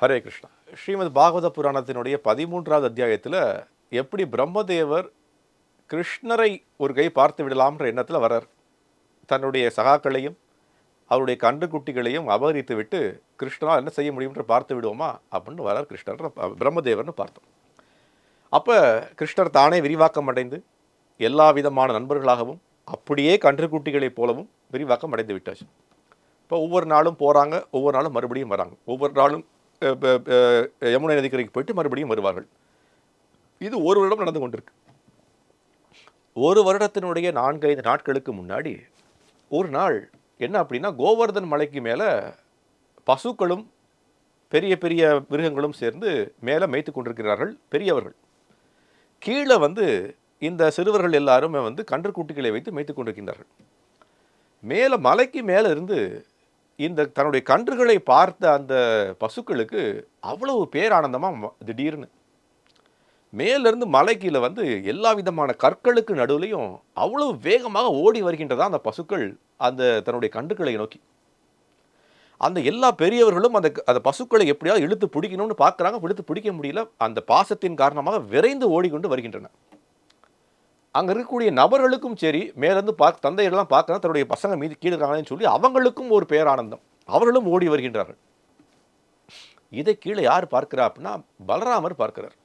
ஹரே கிருஷ்ணா. ஸ்ரீமத் பாகவத புராணத்தினுடைய பதிமூன்றாவது அத்தியாயத்தில் எப்படி பிரம்மதேவர் கிருஷ்ணரை ஒரு கை பார்த்து விடலாம்ன்ற எண்ணத்தில் வரார் தன்னுடைய சகாக்களையும் அவருடைய கன்றுக்குட்டிகளையும் அபகரித்து விட்டு கிருஷ்ணனால் என்ன செய்ய முடியும்ன்ற பார்த்து விடுவோமா அப்படின்னு வரார் கிருஷ்ணர். பிரம்மதேவர்னு பார்த்தோம். அப்போ கிருஷ்ணர் தானே விரிவாக்கம் அடைந்து எல்லா விதமான நண்பர்களாகவும் அப்படியே கன்றுக்குட்டிகளைப் போலவும் விரிவாக்கம் அடைந்து விட்டாச்சு. இப்போ ஒவ்வொரு நாளும் போகிறாங்க ஒவ்வொரு நாளும் மறுபடியும் வராங்க. ஒவ்வொரு நாளும் யமுனை நதிக்கரைக்கு போயிட்டு மறுபடியும் வருவார்கள். இது ஒரு வருடம் நடந்து கொண்டிருக்கு. ஒரு வருடத்தினுடைய நான்கைந்து நாட்களுக்கு முன்னாடி ஒரு நாள் என்ன அப்படின்னா கோவர்தன் மலைக்கு மேலே பசுக்களும் பெரிய பெரிய மிருகங்களும் சேர்ந்து மேலே மேய்த்து கொண்டிருக்கிறார்கள் பெரியவர்கள். கீழே வந்து இந்த சிறுவர்கள் எல்லாருமே வந்து கன்று குட்டிகளை வைத்து மேய்த்து கொண்டிருக்கின்றார்கள். மேலே மலைக்கு மேலே இருந்து இந்த தன்னுடைய கன்றுகளை பார்த்த அந்த பசுக்களுக்கு அவ்வளவு பேரானந்தமாக திடீர்னு. மேலிருந்து மலை கீழே வந்து எல்லா விதமான கற்களுக்கு நடுவுலையும் அவ்வளவு வேகமாக ஓடி வருகின்றதா அந்த பசுக்கள் அந்த தன்னுடைய கன்றுகளை நோக்கி. அந்த எல்லா பெரியவர்களும் அந்த அந்த பசுக்களை எப்படியாவது இழுத்து பிடிக்கணும்னு பார்க்குறாங்க இழுத்து பிடிக்க முடியல. அந்த பாசத்தின் காரணமாக விரைந்து ஓடிக்கொண்டு வருகின்றன அங்கே இருக்கக்கூடிய நபர்களுக்கும் சரி மேலேருந்து பார்க்க தந்தையெல்லாம் பார்க்கறா தன்னுடைய பசங்க மீது கீழே இருக்காங்கன்னு சொல்லி அவங்களுக்கும் ஒரு பேரானந்தம். அவர்களும் ஓடி வருகின்றார்கள். இதை கீழே யார் பார்க்கிறா அப்படின்னா பலராமர் பார்க்கிறார்.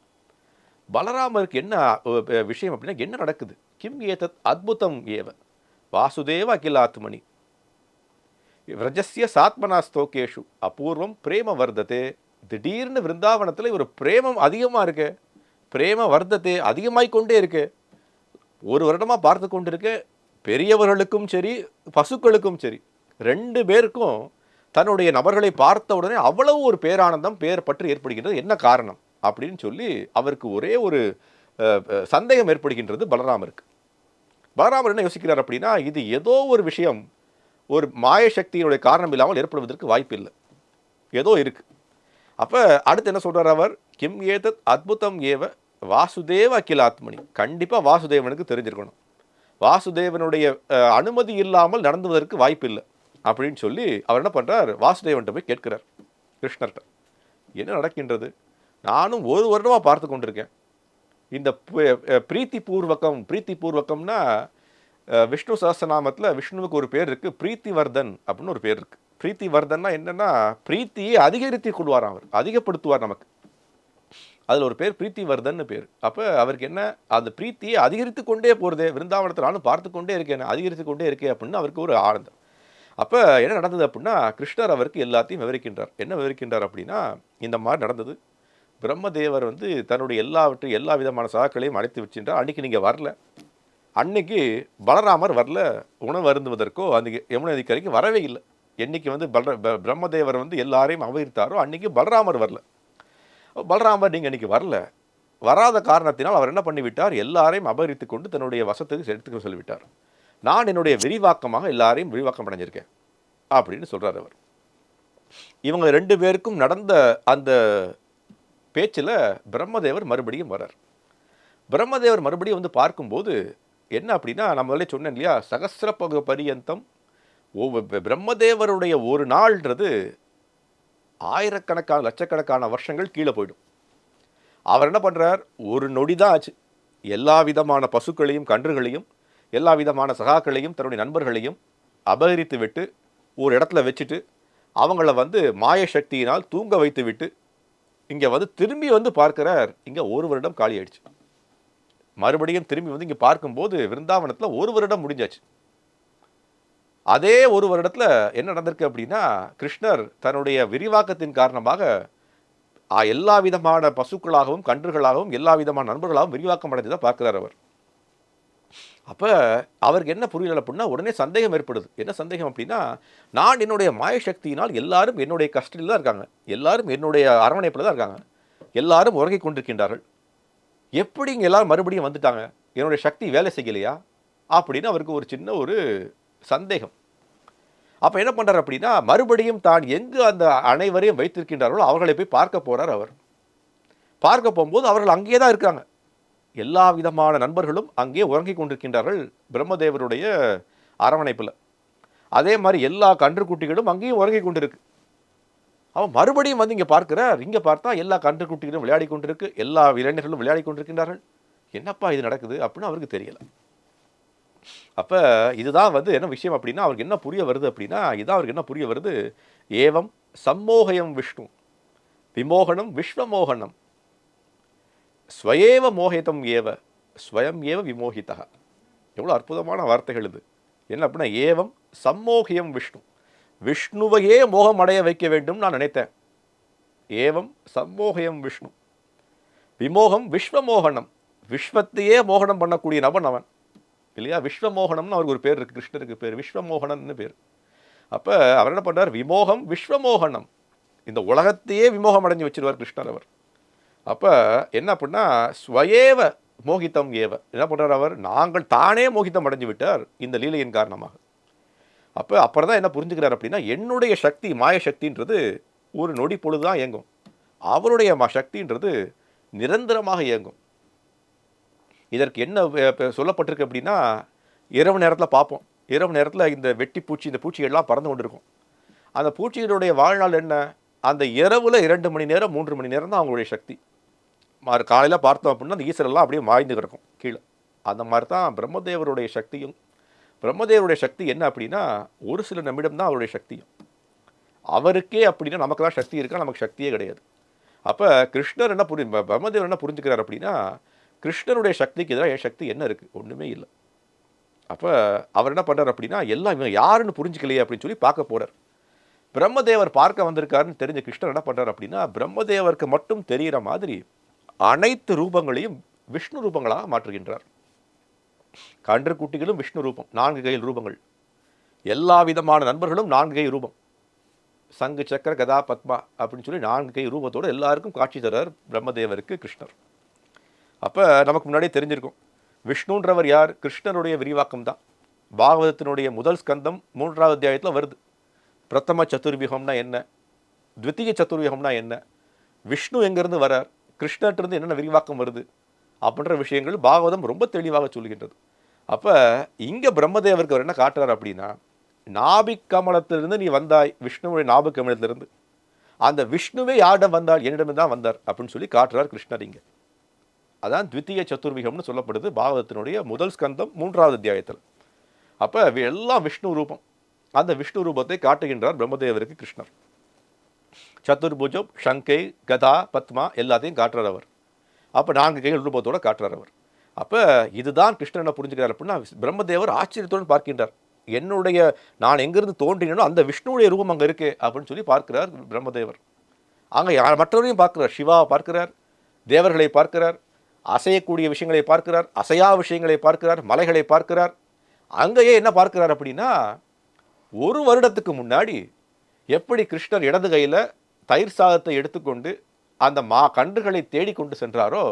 பலராமருக்கு என்ன விஷயம் அப்படின்னா என்ன நடக்குது? கிம் ஏதத் அத்புதம் ஏவ? வாசுதேவ அகிலாத்மனி விரஜஸ்ய சாத்மனா ஸ்தோகேஷு. அபூர்வம் பிரேம வர்த்ததே திடீர்னு விருந்தாவனத்தில் ஒரு பிரேமம் அதிகமாக இருக்கு. பிரேம வர்த்ததே அதிகமாய் கொண்டே இருக்கு. ஒரு வருடமாக பார்த்து கொண்டிருக்க பெரியவர்களுக்கும் சரி பசுக்களுக்கும் சரி ரெண்டு பேருக்கும் தன்னுடைய நபர்களை பார்த்த உடனே அவ்வளவு ஒரு பேரானந்தம் பேர் பற்றி ஏற்படுகின்றது. என்ன காரணம்? அப்படின்னு சொல்லி அவருக்கு ஒரே ஒரு சந்தேகம் ஏற்படுகின்றது பலராமருக்கு. பலராமர் என்ன யோசிக்கிறார் அப்படின்னா இது ஏதோ ஒரு விஷயம் ஒரு மாய சக்தியினுடைய காரணம் இல்லாமல் ஏற்படுவதற்கு வாய்ப்பில்லை ஏதோ இருக்குது அப்போ அடுத்து என்ன சொல்கிறார் அவர்? கிம் ஏதத் அத்புதம் ஏவ வாசுதேவ அகிலாத்மனி. கண்டிப்பாக வாசுதேவனுக்கு தெரிஞ்சிருக்கணும். வாசுதேவனுடைய அனுமதி இல்லாமல் நடந்துவதற்கு வாய்ப்பில்லை. அப்படின்னு சொல்லி அவர் என்ன பண்ணுறார் வாசுதேவன்ட்ட போய் கேட்கிறார். கிருஷ்ணர்கிட்ட என்ன நடக்கின்றது? நானும் ஒரு வருடமாக பார்த்து கொண்டிருக்கேன். இந்த பிரீத்தி பூர்வகம் பிரீத்தி பூர்வகம்னா விஷ்ணு சஹஸ்ரநாமத்தில் விஷ்ணுவுக்கு ஒரு பேர் இருக்குது பிரீத்திவர்தன் அப்படின்னு ஒரு பேர் இருக்குது பிரீத்திவர்தன்னா என்னன்னா பிரீத்தியை அதிகரித்து கொள்வார் அவர். அதிகப்படுத்துவார் நமக்கு. அதில் ஒரு பேர் பிரீத்திவர்தன் பேர். அப்போ அவருக்கு என்ன அந்த பிரீத்தியை அதிகரித்து கொண்டே போகிறது விருந்தாவனத்தில் நானும் பார்த்து கொண்டே இருக்கேன் அதிகரித்து கொண்டே இருக்கேன் அப்படின்னு அவருக்கு ஒரு ஆனந்தம். அப்போ என்ன நடந்தது அப்படின்னா கிருஷ்ணர் அவருக்கு எல்லாத்தையும் விவரிக்கின்றார். என்ன விவரிக்கின்றார் அப்படின்னா இந்த மாதிரி நடந்தது. பிரம்மதேவர் வந்து தன்னுடைய எல்லாவற்றையும் எல்லா விதமான சாக்களையும் அழைத்து வச்சின்றார். அன்னைக்கு நீங்கள் வரல. அன்னைக்கு பலராமர் வரல. உணவு அருந்துவதற்கோ அந்த யமுனை நதிக்கரைக்கு வரவே இல்லை. என்றைக்கு வந்து பல ப- பிரம்மதேவர் வந்து எல்லாரையும் அபகரித்தாரோ அன்றைக்கி பலராமர் வரல. பலராமர் நீங்கள் இன்றைக்கி வரல. வராத காரணத்தினால் அவர் என்ன பண்ணிவிட்டார்? எல்லாரையும் அபகரித்து கொண்டு தன்னுடைய வசத்துக்கு எடுத்துக்க சொல்லிவிட்டார். நான் என்னுடைய விரிவாக்கமாக எல்லாரையும் விரிவாக்கம் அடைஞ்சிருக்கேன் அப்படின்னு சொல்கிறார் அவர். இவங்க ரெண்டு பேருக்கும் நடந்த அந்த பேச்சில் பிரம்மதேவர் மறுபடியும் வரார் பிரம்மதேவர் மறுபடியும் வந்து பார்க்கும்போது என்ன அப்படின்னா நம்ம முதல்ல சொன்னேன் இல்லையா சகசிர பரியந்தம் ஒவ்வொரு பிரம்மதேவருடைய ஒரு நாள்ன்றது ஆயிரக்கணக்கான லட்சக்கணக்கான வருஷங்கள் கீழே போயிடும். அவர் என்ன பண்ணுறார் ஒரு நொடி தான் ஆச்சு. எல்லா விதமான பசுக்களையும் கன்றுகளையும் எல்லா விதமான சகாக்களையும் தன்னுடைய நண்பர்களையும் அபகரித்து விட்டு ஒரு இடத்துல வச்சுட்டு அவங்கள வந்து மாய சக்தியினால் தூங்க வைத்து விட்டு இங்கே வந்து திரும்பி வந்து பார்க்குறார். இங்கே ஒரு வருடம் காலி ஆயிடுச்சு. மறுபடியும் திரும்பி வந்து இங்கே பார்க்கும்போது விருந்தாவனத்தில் ஒரு வருடம் முடிஞ்சாச்சு. அதே ஒரு வருடத்தில் என்ன நடந்திருக்கு அப்படின்னா கிருஷ்ணர் தன்னுடைய விரிவாக்கத்தின் காரணமாக எல்லா விதமான பசுக்களாகவும் கன்றுகளாகவும் எல்லா விதமான நண்பர்களாகவும் விரிவாக்கம் அடைந்ததை பார்க்குறார் அவர். அப்போ அவருக்கு என்ன புரியல அப்படின்னா உடனே சந்தேகம் ஏற்படுது. என்ன சந்தேகம் அப்படின்னா நான் என்னுடைய மாய சக்தியினால் எல்லாரும் என்னுடைய கஷ்டத்தில் தான் இருக்காங்க. எல்லாரும் என்னுடைய அரவணைப்பில் தான் இருக்காங்க. எல்லாரும் உறங்கிக் கொண்டிருக்கின்றார்கள். எப்படி இங்கே எல்லாரும் மறுபடியும் வந்துட்டாங்க? என்னுடைய சக்தி வேலை செய்யலையா? அப்படின்னு அவருக்கு ஒரு சின்ன ஒரு சந்தேகம். அப்போ என்ன பண்ணுறார் அப்படின்னா மறுபடியும் தான் எங்கு அந்த அனைவரையும் வைத்திருக்கின்றார்களோ அவர்களை போய் பார்க்க போகிறார் அவர். பார்க்க போகும்போது அவர்கள் அங்கேயே தான் இருக்காங்க எல்லா விதமான நண்பர்களும் அங்கே உறங்கிக் கொண்டிருக்கின்றார்கள் பிரம்மதேவருடைய அரவணைப்பில். அதே மாதிரி எல்லா கன்றுக்குட்டிகளும் அங்கேயும் உறங்கிக் கொண்டிருக்கு. அவன் மறுபடியும் வந்து இங்கே பார்க்கிறார். இங்கே பார்த்தா எல்லா கன்றுக்குட்டிகளும் விளையாடி கொண்டிருக்கு எல்லா இளைஞர்களும் விளையாடி கொண்டிருக்கின்றார்கள். என்னப்பா இது நடக்குது அப்படின்னு அவருக்கு தெரியலை. அப்போ இதுதான் வந்து என்ன விஷயம் அப்படின்னா அவருக்கு என்ன புரிய வருது அப்படின்னா இதுதான் அவருக்கு என்ன புரிய வருது? ஏவம் சம்மோகயம் விஷ்ணு. விமோகனம் விஸ்வமோகனம் ஸ்வயேவ மோகிதம் ஏவ ஸ்வயம் ஏவ விமோகிதா. எவ்வளோ அற்புதமான வார்த்தைகள் இது. என்ன அப்படின்னா ஏவம் சம்மோகியம் விஷ்ணு. விஷ்ணுவையே மோகம் அடைய வைக்க வேண்டும் நான் நினைத்தேன். ஏவம் சம்மோகயம் விஷ்ணு. விமோகம் விஸ்வமோகனம் விஸ்வத்தையே மோகனம் பண்ணக்கூடிய நபன் அவன். இல்லையா? விஸ்வமோகனம்னு அவருக்கு ஒரு பேர் இருக்குது கிருஷ்ணருக்கு பேர் விஸ்வமோகனன்னு பேர். அப்போ அவர் என்ன பண்ணுறார் விமோகம் விஸ்வமோகனம். இந்த உலகத்தையே விமோகம் அடைஞ்சு வச்சிருவார் கிருஷ்ணர் அவர். அப்போ என்ன அப்படின்னா ஸ்வயேவ மோகித்தம் ஏவ. என்ன பண்ணுறார் அவர்? நாங்கள் தானே மோகித்தம் அடைஞ்சு விட்டார் இந்த லீலையின் காரணமாக. அப்போ அப்புறம் தான் என்ன புரிஞ்சுக்கிறார் அப்படின்னா என்னுடைய சக்தி மாய சக்தின்றது ஒரு நொடி பொழுது தான் இயங்கும். அவருடைய ம சக்தின்றது நிரந்தரமாக இயங்கும். இதற்கு என்ன சொல்லப்பட்டிருக்கு அப்படின்னா இரவு நேரத்தில் பார்ப்போம் இரவு நேரத்தில் இந்த வெட்டி பூச்சி இந்த பூச்சிகள்லாம் பறந்து கொண்டிருக்கும். அந்த பூச்சிகளுடைய வாழ்நாள் என்ன? அந்த இரவில் இரண்டு மணி நேரம் மூன்று மணி நேரம் தான் அவங்களுடைய சக்தி. மாறு காலையில் பார்த்தோம் அப்படின்னா அந்த ஈஸ்வரெல்லாம் அப்படியே மாய்ந்து கிடக்கும் கீழே. அந்த மாதிரி தான் பிரம்மதேவருடைய சக்தியும். பிரம்மதேவருடைய சக்தி என்ன அப்படின்னா ஒரு சில நிமிடம் தான் அவருடைய சக்தியும். அவருக்கே அப்படின்னா நமக்கெல்லாம் சக்தி இருக்கா? நமக்கு சக்தியே கிடையாது. அப்போ கிருஷ்ணர் என்ன புரி பிரம்மதேவர் என்ன புரிஞ்சுக்கிறார் அப்படின்னா கிருஷ்ணனுடைய சக்திக்கு எதிராக என் சக்தி என்ன இருக்குது ஒன்றுமே இல்லை. அப்போ அவர் என்ன பண்ணுறார் அப்படின்னா எல்லாம் இவங்க யாருன்னு புரிஞ்சுக்கலையே அப்படின்னு சொல்லி பார்க்க போகிறார் பிரம்மதேவர் பார்க்க வந்திருக்காருன்னு தெரிஞ்ச கிருஷ்ணர் என்ன பண்ணுறார் அப்படின்னா பிரம்மதேவருக்கு மட்டும் தெரிகிற மாதிரி அனைத்து ரூபங்களையும் விஷ்ணு ரூபங்களாக மாற்றுகின்றார். கன்று குட்டிகளும் விஷ்ணு ரூபம் நான்கு கையில் ரூபங்கள். எல்லா விதமான நண்பர்களும் நான்கு கை ரூபம். சங்கு சக்கர கதா பத்மா அப்படின்னு சொல்லி நான்கு கை ரூபத்தோடு எல்லாருக்கும் காட்சி தர்றார் பிரம்மதேவருக்கு கிருஷ்ணர். அப்போ நமக்கு முன்னாடியே தெரிஞ்சிருக்கும். விஷ்ணுன்றவர் யார்? கிருஷ்ணனுடைய விரிவாக்கம் தான் பாகவதத்தினுடைய முதல் ஸ்கந்தம் மூன்றாவது அத்தியாயத்தில் வருது. பிரதம சதுர்விகம்னா என்ன? த்வித்திய சதுர்விகம்னா என்ன? விஷ்ணு எங்கேருந்து வரார்? கிருஷ்ணர்ட்டிருந்து என்னென்ன விரிவாக்கம் வருது? அப்படின்ற விஷயங்கள் பாகவதம் ரொம்ப தெளிவாக சொல்கின்றது. அப்போ இங்கே பிரம்மதேவருக்கு அவர் என்ன காட்டுறார் அப்படின்னா நாபிக் கமலத்திலிருந்து நீ வந்தாய் விஷ்ணுவுடைய நாபிக் கமலத்திலிருந்து. அந்த விஷ்ணுவே யாரிடம் வந்தால் என்னிடமே தான் வந்தார் அப்படின்னு சொல்லி காட்டுறார் கிருஷ்ணர் இங்கே. அதான் த்வித்திய சதுர்விகம்னு சொல்லப்படுது. பாகவதத்தினுடைய முதல் ஸ்கந்தம் மூன்றாவது அத்தியாயத்தில். அப்போ எல்லாம் விஷ்ணு ரூபம். அந்த விஷ்ணு ரூபத்தை காட்டுகின்றார் பிரம்மதேவருக்கு கிருஷ்ணர். சதுர்புஜம் சங்கை கதா பத்மா எல்லாத்தையும் காட்டுறார் அவர். அப்போ நான்கு கைகள் ரூபத்தோடு காட்டுறார் அவர். அப்போ இதுதான் கிருஷ்ணன் என்ன புரிஞ்சுக்கிறார் அப்படின்னா பிரம்மதேவர் ஆச்சரியத்துடன் பார்க்கின்றார். என்னுடைய நான் எங்கேருந்து தோன்றினோ அந்த விஷ்ணுவுடைய ரூபம் அங்கே இருக்கு அப்படின்னு சொல்லி பார்க்கிறார் பிரம்மதேவர். அங்கே யார் மற்றவரையும் பார்க்கிறார். சிவாவை பார்க்கிறார் தேவர்களை பார்க்கிறார். அசையக்கூடிய விஷயங்களை பார்க்கிறார் அசையா விஷயங்களை பார்க்கிறார் மலைகளை பார்க்கிறார். அங்கேயே என்ன பார்க்கிறார் அப்படின்னா ஒரு வருடத்துக்கு முன்னாடி எப்படி கிருஷ்ணர் இடது கையில் தயிர் சாதத்தை எடுத்துக்கொண்டு அந்த மா கன்றுகளை தேடிக்கொண்டு சென்றாரோ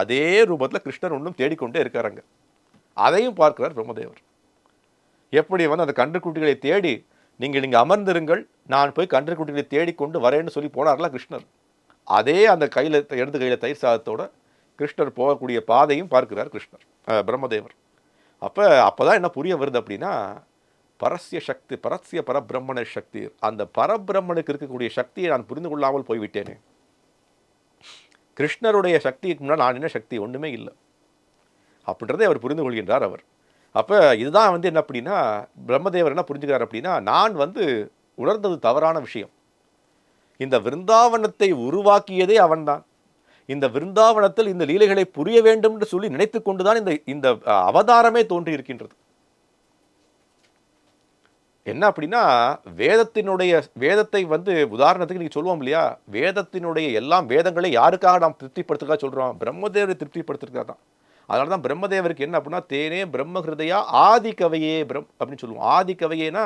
அதே ரூபத்தில் கிருஷ்ணர் ஒன்றும் தேடிக்கொண்டே இருக்காருங்க அதையும் பார்க்கிறார் பிரம்மதேவர். எப்படி வந்து அந்த கன்றுக்குட்டிகளை தேடி நீங்கள் இங்கே அமர்ந்திருங்கள் நான் போய் கன்றுக்குட்டிகளை தேடிக்கொண்டு வரேன்னு சொல்லி போனார்ல கிருஷ்ணர். அதே அந்த கையில் இடது கையில் தயிர் சாதத்தோட கிருஷ்ணர் போகக்கூடிய பாதையும் பார்க்கிறார் கிருஷ்ணர் பிரம்மதேவர். அப்போ அப்போ தான் என்ன புரிய வருது அப்படின்னா பரஸ்ய சக்தி பரஸ்ய பரபிரம்மண சக்தி. அந்த பரபிரம்மனுக்கு இருக்கக்கூடிய சக்தியை நான் புரிந்து கொள்ளாமல் போய்விட்டேனே. கிருஷ்ணருடைய சக்திக்கு முன்னால் நான் என்ன சக்தி? ஒன்றுமே இல்லை. அப்படின்றதை அவர் புரிந்து கொள்கின்றார் அவர். அப்போ இதுதான் வந்து என்ன அப்படின்னா பிரம்மதேவர் என்ன புரிஞ்சுக்கிறார் அப்படின்னா நான் வந்து உணர்ந்தது தவறான விஷயம். இந்த விருந்தாவனத்தை உருவாக்கியதே அவன்தான். இந்த விருந்தாவனத்தில் இந்த லீலைகளை புரிய வேண்டும் என்று சொல்லி நினைத்து கொண்டுதான் இந்த இந்த அவதாரமே தோன்றி இருக்கின்றது என்ன அப்படின்னா வேதத்தினுடைய வேதத்தை வந்து உதாரணத்துக்கு நீங்கள் சொல்லுவோம் இல்லையா? வேதத்தினுடைய எல்லாம் வேதங்களை யாருக்காக நாம் திருப்திப்படுத்துக்கா சொல்கிறோம் பிரம்மதேவரை திருப்திப்படுத்துறதுக்காக தான். அதனால தான் பிரம்மதேவருக்கு என்ன அப்படின்னா தேனே பிரம்மஹிருதயா ஆதி கவையே பிரம் அப்படின்னு சொல்லுவோம். ஆதி கவையேனா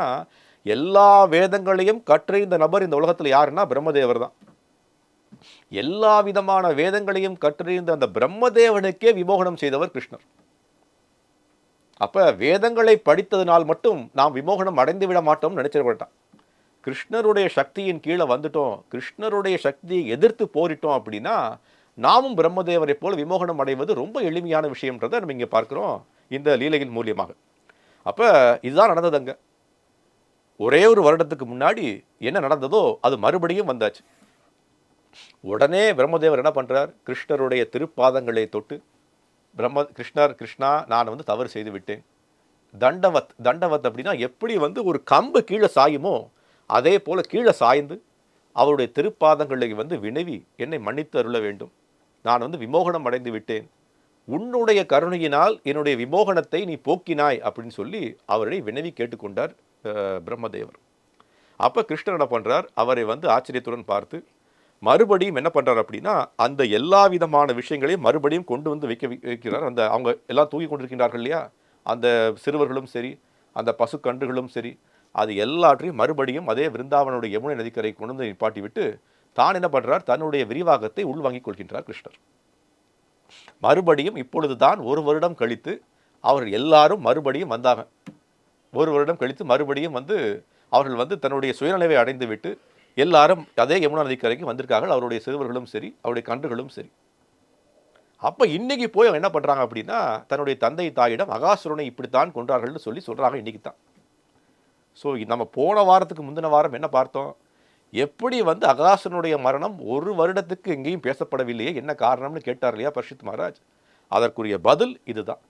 எல்லா வேதங்களையும் கற்றறிந்த நபர் இந்த உலகத்தில் யாருன்னா பிரம்மதேவர் தான். எல்லா விதமான வேதங்களையும் கற்றறிந்த அந்த பிரம்மதேவனுக்கே விமோகனம் செய்தவர் கிருஷ்ணர். அப்ப வேதங்களை படித்ததினால் மட்டும் நாம் விமோகனம் அடைந்து விட மாட்டோம்னு நினைச்சிட கிருஷ்ணருடைய சக்தியின் கீழே வந்துட்டோம் கிருஷ்ணருடைய சக்தியை எதிர்த்து போரிட்டோம் அப்படின்னா நாமும் பிரம்மதேவரை போல விமோகனம் அடைவது ரொம்ப எளிமையான விஷயம்ன்றதை நம்ம இங்கே பார்க்குறோம் இந்த லீலையின் மூலியமாக. அப்போ இதுதான் நடந்தது அங்க. ஒரே ஒரு வருடத்துக்கு முன்னாடி என்ன நடந்ததோ அது மறுபடியும் வந்தாச்சு. உடனே பிரம்மதேவர் என்ன பண்ணுறார் கிருஷ்ணருடைய திருப்பாதங்களை தொட்டு பிரம்ம கிருஷ்ணர் கிருஷ்ணா நான் வந்து தவறு செய்து விட்டேன். தண்டவத் தண்டவத் அப்படின்னா எப்படி வந்து ஒரு கம்பு கீழே சாயுமோ அதே போல் கீழே சாய்ந்து அவருடைய திருப்பாதங்களை வந்து வினவி என்னை மன்னித்து அருள வேண்டும். நான் வந்து விமோகனம் அடைந்து விட்டேன். உன்னுடைய கருணையினால் என்னுடைய விமோகனத்தை நீ போக்கினாய் அப்படின்னு சொல்லி அவரை வினவி கேட்டுக்கொண்டார் பிரம்மதேவர். அப்போ கிருஷ்ணர் என்ன பண்ணுறார் அவரை வந்து ஆச்சரியத்துடன் பார்த்து மறுபடியும் என்ன பண்றார் அப்படின்னா அந்த எல்லா விதமான விஷயங்களையும் மறுபடியும் கொண்டு வந்து வைக்க வைக்கிறார். அந்த அவங்க எல்லாம் தூக்கி கொண்டிருக்கின்றார்கள் இல்லையா? அந்த சிறுவர்களும் சரி அந்த பசுக்கன்றுகளும் சரி அது எல்லாற்றையும் மறுபடியும் அதே விருந்தாவனுடைய யமுனை நதிக்கரை கொண்டு வந்து நிப்பாட்டி விட்டு தான் என்ன பண்ணுறார் தன்னுடைய விரிவாகத்தை உள்வாங்கிக் கொள்கின்றார் கிருஷ்ணர். மறுபடியும் இப்பொழுதுதான் ஒரு வருடம் கழித்து அவர்கள் எல்லாரும் மறுபடியும் வந்தாங்க. ஒரு வருடம் கழித்து மறுபடியும் வந்து அவர்கள் வந்து தன்னுடைய சுயநிலைவை அடைந்து விட்டு எல்லாரும் அதே யமுனா நதிக்கரைக்கு வந்திருக்கார்கள். அவருடைய சிறுவர்களும் சரி அவருடைய கன்றுகளும் சரி. அப்போ இன்னைக்கு போய் அவங்க என்ன பண்ணுறாங்க அப்படின்னா தன்னுடைய தந்தை தாயிடம் அகாசுரனை இப்படித்தான் கொன்றார்கள்னு சொல்லி சொல்கிறாங்க இன்றைக்கி தான். ஸோ நம்ம போன வாரத்துக்கு முந்தின வாரம் என்ன பார்த்தோம்? எப்படி வந்து அகாசுரனுடைய மரணம் ஒரு வருடத்துக்கு எங்கேயும் பேசப்படவில்லையே என்ன காரணம்னு கேட்டார் இல்லையா பர்ஷித் மகாராஜ்? அதற்குரிய பதில் இதுதான்.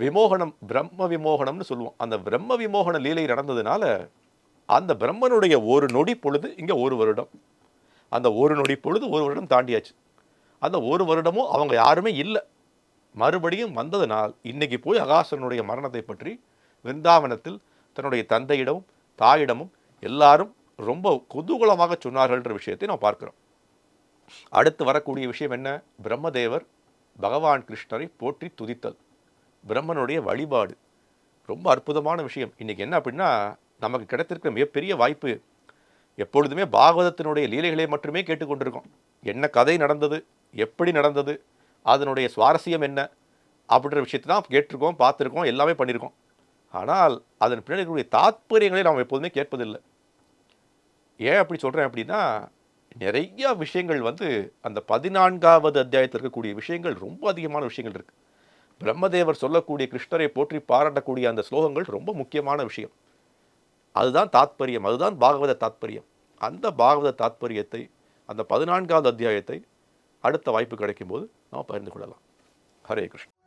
விமோகனம் பிரம்ம விமோகனம்னு சொல்லுவோம். அந்த பிரம்ம விமோகன லீலை நடந்ததுனால அந்த பிரம்மனுடைய ஒரு நொடி பொழுது இங்கே ஒரு வருடம். அந்த ஒரு நொடி பொழுது ஒரு வருடம் தாண்டியாச்சு. அந்த ஒரு வருடமும் அவங்க யாருமே இல்லை. மறுபடியும் வந்ததனால் இன்றைக்கி போய் அகாசுரனுடைய மரணத்தை பற்றி விருந்தாவனத்தில் தன்னுடைய தந்தையிடமும் தாயிடமும் எல்லாரும் ரொம்ப குதூகலமாக சொன்னார்கள்ன்ற விஷயத்தை நாம் பார்க்கிறோம். அடுத்து வரக்கூடிய விஷயம் என்ன? பிரம்மதேவர் பகவான் கிருஷ்ணரை போற்றி துதித்தல். பிரம்மனுடைய வழிபாடு. ரொம்ப அற்புதமான விஷயம். இன்றைக்கி என்ன அப்படின்னா நமக்கு கிடைத்திருக்கிற மிகப்பெரிய வாய்ப்பு எப்பொழுதுமே பாகவதத்தினுடைய லீலைகளை மட்டுமே கேட்டுக்கொண்டிருக்கோம். என்ன கதை நடந்தது? எப்படி நடந்தது? அதனுடைய சுவாரஸ்யம் என்ன? அப்படின்ற விஷயத்தை தான் கேட்டிருக்கோம் பார்த்துருக்கோம் எல்லாமே பண்ணியிருக்கோம். ஆனால் அதன் பின்னாடி இருக்கக்கூடிய தாத்பரியங்களை நாம் எப்போதுமே கேட்பதில்லை. ஏன் அப்படி சொல்கிறேன் அப்படின்னா நிறைய விஷயங்கள் வந்து அந்த பதினான்காவது அத்தியாயத்தில் இருக்கக்கூடிய விஷயங்கள் ரொம்ப அதிகமான விஷயங்கள் இருக்குது பிரம்மதேவர் சொல்லக்கூடிய கிருஷ்ணரை போற்றி பாராட்டக்கூடிய அந்த ஸ்லோகங்கள் ரொம்ப முக்கியமான விஷயம். அதுதான் தாத்பரியம் அதுதான் பாகவத தாத்பரியம். அந்த பாகவத தாத்பரியத்தை அந்த பதினான்காவது அத்தியாயத்தை அடுத்த வாய்ப்பு கிடைக்கும்போது நாம் பகிர்ந்து கொள்ளலாம். ஹரே கிருஷ்ணன்